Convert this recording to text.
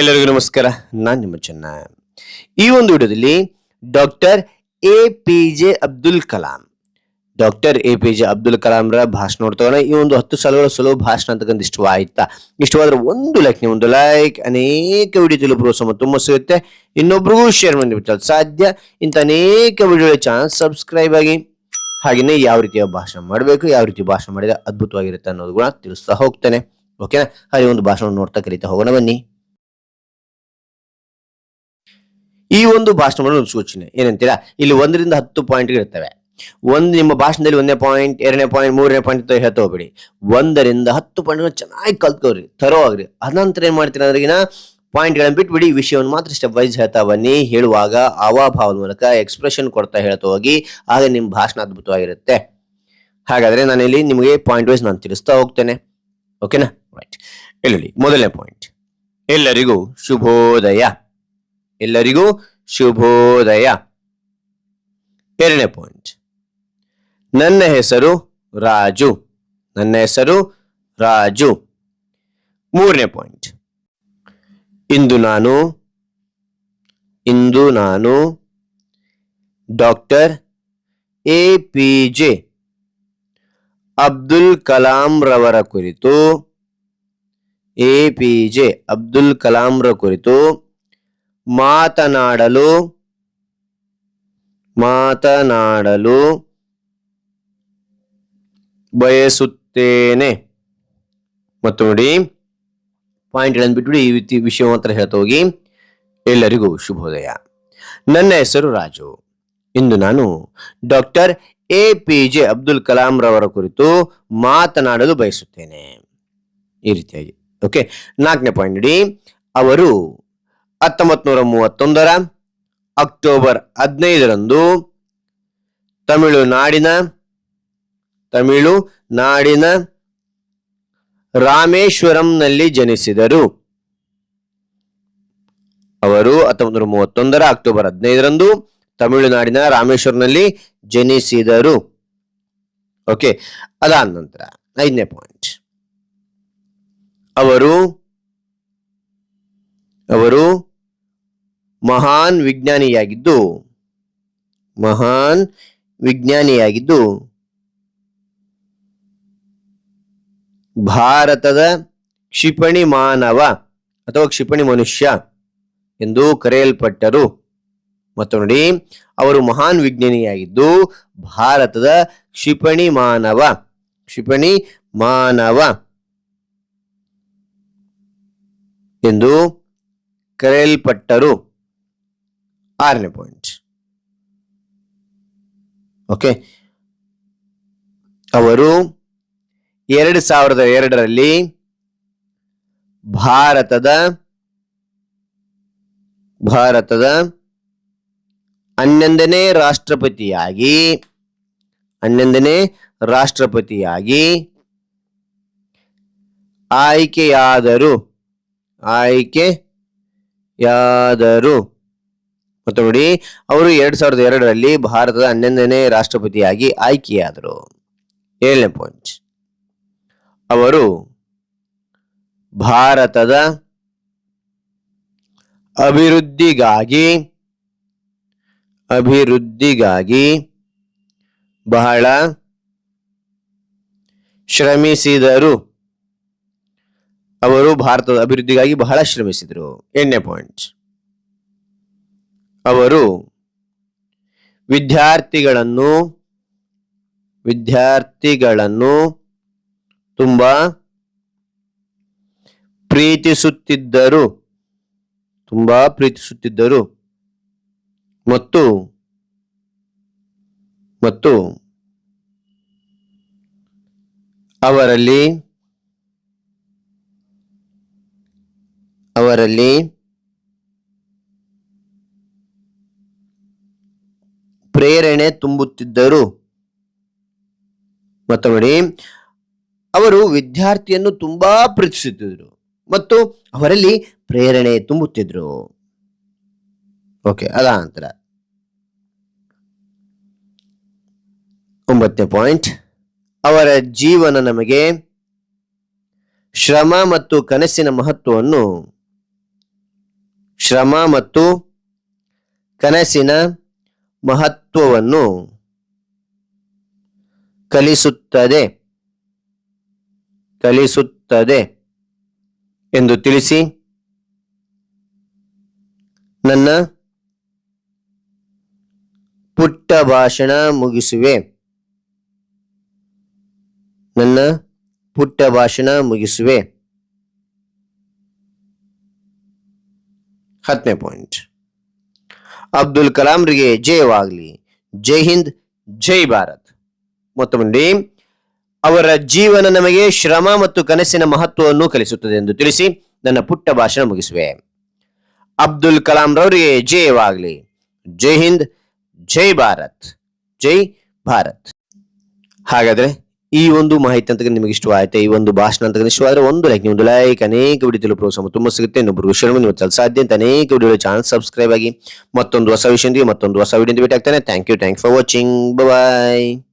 ಎಲ್ಲರಿಗೂ ನಮಸ್ಕಾರ. ನಾನು ನಿಮ್ಮ ಚೆನ್ನ. ಈ ಒಂದು ವಿಡಿಯೋದಲ್ಲಿ doctor A P J Abdul Kalam. Doctor A P J Abdul ಕಲಾಂರ ಭಾಷಣ ನೋಡ್ತೋಣ ಈ ಒಂದು ಹತ್ತು ಸಾಲುಗಳ ಸುಲಭ ಭಾಷಣ ಅಂತಕ್ಕಂಥ ಇಷ್ಟವಾಯ್ತಾ? ಇಷ್ಟವಾದ್ರೆ ಒಂದು ಲೈಕ್ ನೀವು ಒಂದು ಲೈಕ್ ಅನೇಕ ವಿಡಿಯೋ ತಿಳಿಬರು ಸಮ ತುಂಬ ಸಿಗುತ್ತೆ. ಇನ್ನೊಬ್ರಿಗೂ ಶೇರ್ ಮಾಡಿ ಬಿಟ್ಟರೆ ಸಾಧ್ಯ. ಇಂಥ ಅನೇಕ ವಿಡಿಯೋ ಚಾನಲ್ ಸಬ್ಸ್ಕ್ರೈಬ್ ಆಗಿ ಹಾಗೆಯೇ ಯಾವ ರೀತಿಯ ಭಾಷಣ ಮಾಡಬೇಕು, ಯಾವ ರೀತಿ ಭಾಷಣ ಮಾಡಿದ್ರೆ ಅದ್ಭುತವಾಗಿರುತ್ತೆ ಅನ್ನೋದು ಕೂಡ ತಿಳಿಸ್ತಾ ಹೋಗ್ತೇನೆ. ಓಕೆನಾ ಹಾಗೆ ಒಂದು ಭಾಷಣ ನೋಡ್ತಾ ಕಲಿತಾ ಹೋಗೋಣ ಬನ್ನಿ. ಈ ಒಂದು ಭಾಷಣವನ್ನು ಒಂದು ಸೂಚನೆ ಏನಂತೀರಾ? ಇಲ್ಲಿ ಒಂದರಿಂದ ಹತ್ತು ಪಾಯಿಂಟ್ ಇರ್ತವೆ. ಒಂದು ನಿಮ್ಮ ಭಾಷಣದಲ್ಲಿ ಒಂದೇ ಪಾಯಿಂಟ್, ಎರಡನೇ ಪಾಯಿಂಟ್, ಮೂರನೇ ಪಾಯಿಂಟ್ ಅಂತ ಹೇಳ್ತಾ ಹೋಗ್ಬೇಡಿ. ಒಂದರಿಂದ ಹತ್ತು ಪಾಯಿಂಟ್ ಚೆನ್ನಾಗಿ ಕಲ್ತ್ಕೋರಿ ಥರೋ ಆಗ್ರಿ ಅನಂತರ ಏನ್ ಮಾಡ್ತೀರಾ ಅದ್ರಿಗಿನ ಪಾಯಿಂಟ್ಗಳನ್ನ ಬಿಟ್ಬಿಡಿ ವಿಷಯವನ್ನು ಮಾತ್ರ ಸ್ಟೆಪ್ ವೈಸ್ ಹೇಳ್ತಾ ಬನ್ನಿ. ಹೇಳುವಾಗ ಅವಾಭಾವದ ಮೂಲಕ ಎಕ್ಸ್ಪ್ರೆಷನ್ ಕೊಡ್ತಾ ಹೇಳ್ತಾ ಹೋಗಿ, ಆಗ ನಿಮ್ಮ ಭಾಷಣ ಅದ್ಭುತವಾಗಿರುತ್ತೆ. ಹಾಗಾದ್ರೆ ನಾನು ಇಲ್ಲಿ ನಿಮಗೆ ಪಾಯಿಂಟ್ ವೈಸ್ ನಾನು ತಿಳಿಸ್ತಾ ಹೋಗ್ತೇನೆ. ಓಕೆನಾ? ರೈಟ್. ಇಲ್ಲಿ ಮೊದಲನೇ ಪಾಯಿಂಟ್. ಎಲ್ಲರಿಗೂ ಶುಭೋದಯ. ಎಲ್ಲರಿಗೂ ಶುಭೋದಯ. ಎರಡನೇ ಪಾಯಿಂಟ್ ನನ್ನ ಹೆಸರು ರಾಜು. ನನ್ನ ಹೆಸರು ರಾಜು. ಮೂರನೇ ಪಾಯಿಂಟ್ ಇಂದು ನಾನು ಇಂದು ನಾನು doctor A P J Abdul Kalam ರವರ ಕುರಿತು, ಎ ಪಿ ಜೆ ಅಬ್ದುಲ್ ಕಲಾಂರ ಕುರಿತು ಮಾತನಾಡಲು ಮಾತನಾಡಲು ಬಯಸುತ್ತೇನೆ. ಮತ್ತು ನೋಡಿ ಪಾಯಿಂಟ್ಗಳನ್ನು ಬಿಟ್ಬಿಡಿ ಈ ರೀತಿ ವಿಷಯ ಮಾತ್ರ ಹೇಳ್ತಾ ಹೋಗಿ. ಎಲ್ಲರಿಗೂ ಶುಭೋದಯ. ನನ್ನ ಹೆಸರು ರಾಜು. ಇಂದು ನಾನು doctor A P J Abdul Kalam ರವರ ಕುರಿತು ಮಾತನಾಡಲು ಬಯಸುತ್ತೇನೆ. ಈ ರೀತಿಯಾಗಿ. ಓಕೆ, ನಾಲ್ಕನೇ ಪಾಯಿಂಟ್ ನೋಡಿ ಅವರು ಹತ್ತೊಂಬತ್ ನೂರ ಮೂವತ್ತೊಂದರ ಅಕ್ಟೋಬರ್ ಹದಿನೈದರಂದು ತಮಿಳುನಾಡಿನ ತಮಿಳು ನಾಡಿನ ರಾಮೇಶ್ವರಂನಲ್ಲಿ ಜನಿಸಿದರು. ಅವರು ಹತ್ತೊಂಬತ್ತು ನೂರ ಮೂವತ್ತೊಂದರ ಅಕ್ಟೋಬರ್ ಹದಿನೈದರಂದು ತಮಿಳುನಾಡಿನ ರಾಮೇಶ್ವರಂನಲ್ಲಿ ಜನಿಸಿದರು. ಓಕೆ, ಅದಾದ ನಂತರ ಐದನೇ ಪಾಯಿಂಟ್. ಅವರು ಅವರು ಮಹಾನ್ ವಿಜ್ಞಾನಿಯಾಗಿದ್ದು ಮಹಾನ್ ವಿಜ್ಞಾನಿಯಾಗಿದ್ದು ಭಾರತದ ಕ್ಷಿಪಣಿ ಮಾನವ ಅಥವಾ ಕ್ಷಿಪಣಿ ಮನುಷ್ಯ ಎಂದು ಕರೆಯಲ್ಪಟ್ಟರು. ಮತ್ತು ನೋಡಿ, ಅವರು ಮಹಾನ್ ವಿಜ್ಞಾನಿಯಾಗಿದ್ದು, ಭಾರತದ ಕ್ಷಿಪಣಿ ಮಾನವ ಕ್ಷಿಪಣಿ ಮಾನವ ಎಂದು ಕರೆಯಲ್ಪಟ್ಟರು. ಆರನೇ ಪಾಯಿಂಟ್ ಓಕೆ ಅವರು ಎರಡು ಸಾವಿರದ ಎರಡರಲ್ಲಿ ಭಾರತದ ಭಾರತದ ಹನ್ನೊಂದನೇ ರಾಷ್ಟ್ರಪತಿಯಾಗಿ ಹನ್ನೊಂದನೇ ರಾಷ್ಟ್ರಪತಿಯಾಗಿ ಆಯ್ಕೆಯಾದರು. ಆಯ್ಕೆಯಾದರು. ಮತ್ತು ಅವರು ಎರಡ್ ಸಾವಿರದ ಎರಡರಲ್ಲಿ ಭಾರತದ ಹನ್ನೊಂದನೇ ರಾಷ್ಟ್ರಪತಿಯಾಗಿ ಆಯ್ಕೆಯಾದರು. ಏಳನೇ ಪಾಯಿಂಟ್ ಅವರು ಭಾರತದ ಅಭಿವೃದ್ಧಿಗಾಗಿ ಅಭಿವೃದ್ಧಿಗಾಗಿ ಬಹಳ ಶ್ರಮಿಸಿದರು. ಅವರು ಭಾರತದ ಅಭಿವೃದ್ಧಿಗಾಗಿ ಬಹಳ ಶ್ರಮಿಸಿದರು. ಎಂಟನೇ ಪಾಯಿಂಟ್ ಅವರು ವಿದ್ಯಾರ್ಥಿಗಳನ್ನು ವಿದ್ಯಾರ್ಥಿಗಳನ್ನು ತುಂಬಾ ಪ್ರೀತಿಸುತ್ತಿದ್ದರು ತುಂಬಾ ಪ್ರೀತಿಸುತ್ತಿದ್ದರು. ಮತ್ತು ಮತ್ತು ಅವರಲ್ಲಿ ಅವರಲ್ಲಿ ಪ್ರೇರಣೆ ತುಂಬುತ್ತಿದ್ದರು. ಮತ್ತು ನೋಡಿ ಅವರು ವಿದ್ಯಾರ್ಥಿಯನ್ನು ತುಂಬಾ ಪ್ರೀತಿಸುತ್ತಿದ್ದರು ಮತ್ತು ಅವರಲ್ಲಿ ಪ್ರೇರಣೆ ತುಂಬುತ್ತಿದ್ರು ಓಕೆ, ಅದ ನಂತರ. ಒಂಬತ್ತನೇ ಪಾಯಿಂಟ್, ಅವರ ಜೀವನ ನಮಗೆ ಶ್ರಮ ಮತ್ತು ಕನಸಿನ ಮಹತ್ವವನ್ನು, ಶ್ರಮ ಮತ್ತು ಕನಸಿನ ಮಹತ್ವವನ್ನು ಕಲಿಸುತ್ತದೆ. ಕಲಿಸುತ್ತದೆ ಎಂದು ತಿಳಿಸಿ ನನ್ನ ಪುಟ್ಟ ಭಾಷಣ ಮುಗಿಸುವೆ. ನನ್ನ ಪುಟ್ಟ ಭಾಷಣ ಮುಗಿಸುವೆ. ಹತ್ತನೇ ಪಾಯಿಂಟ್. ಅಬ್ದುಲ್ ಕಲಾಂರಿಗೆ ಜಯವಾಗಲಿ. ಜೈ ಹಿಂದ್, ಜೈ ಭಾರತ್. ಮೊತ್ತಮಂಡಿ ಅವರ ಜೀವನ ನಮಗೆ ಶ್ರಮ ಮತ್ತು ಕನಸಿನ ಮಹತ್ವವನ್ನು ಕಲಿಸುತ್ತದೆ ಎಂದು ತಿಳಿಸಿ ನನ್ನ ಪುಟ್ಟ ಭಾಷಣ ಮುಗಿಸುವೆ. ಅಬ್ದುಲ್ ಕಲಾಂ ರವರಿಗೆ ಜಯವಾಗಲಿ. ಜೈ ಹಿಂದ್, ಜೈ ಭಾರತ್. ಜೈ ಭಾರತ್. ಹಾಗಾದ್ರೆ ಈ ಒಂದು ಮಾಹಿತಿ ಅಂತ ನಿಮಗೆ ಇಷ್ಟವಾಯ್ತು ಈ ಒಂದು ಭಾಷಣ ಅಂತ ಇಷ್ಟವಾದ್ರೆ ಒಂದು ಲೈಕ್ ಒಂದು ಲೈಕ್ ಅನೇಕ ವಿಡಿಯೋದಲ್ಲಿ ಪ್ರೋತ್ಸಾಹ ತುಂಬ ಸಿಗುತ್ತೆ. ಇನ್ನೊಬ್ಬರು ಶೇರ್ ಮಾಡಿ ಚಲ ಸಾಧ್ಯ ಅಂತ ಅನೇಕ ವಿಡಿಯೋ ಚಾನಲ್ ಸಬ್ಸ್ಕ್ರೈಬ್ ಆಗಿ ಮತ್ತೊಂದು ಹೊಸ ವಿಷಯದೊಂದಿಗೆ ಮತ್ತೊಂದು ಹೊಸ ವಿಡಿಯೋ ಭೇಟಿ ಆಗ್ತಾನೆ thank you thank for watching bye